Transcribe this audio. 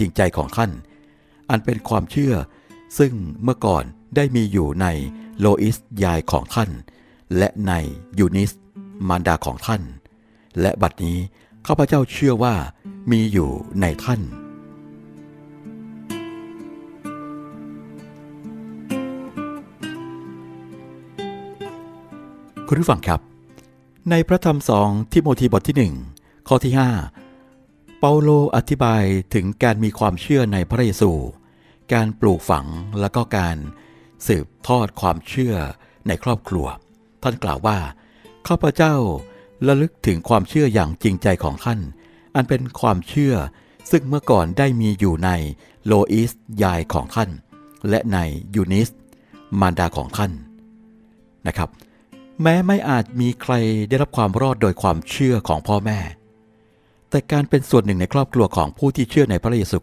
จริงใจของท่าน อันเป็นความเชื่อ ซึ่งเมื่อก่อนได้มีอยู่ในโลอิสยายของท่าน และในยูนิส มารดาของท่าน และบัดนี้ข้าพเจ้าเชื่อว่ามีอยู่ในท่าน คุณผู้ฟังครับ ในพระธรรมสองทิโมธีบทที่หนึ่งข้อที่ 5 เปาโลอธิบายถึงการมีความเชื่อในพระเยซู การปลูกฝังและก็การสืบทอดความเชื่อในครอบครัว ท่านกล่าวว่าข้าพเจ้าระลึกถึงความเชื่ออย่างจริงใจของท่าน อันเป็นความเชื่อซึ่งเมื่อก่อนได้มีอยู่ในโลอิสยายของท่าน และในยูนิส มารดาของท่านนะครับ แม้ไม่อาจมีใครได้รับความรอดโดยความเชื่อของพ่อแม่ แต่การเป็นส่วนหนึ่งในครอบครัวของผู้ที่เชื่อในพระเยซูคริสต์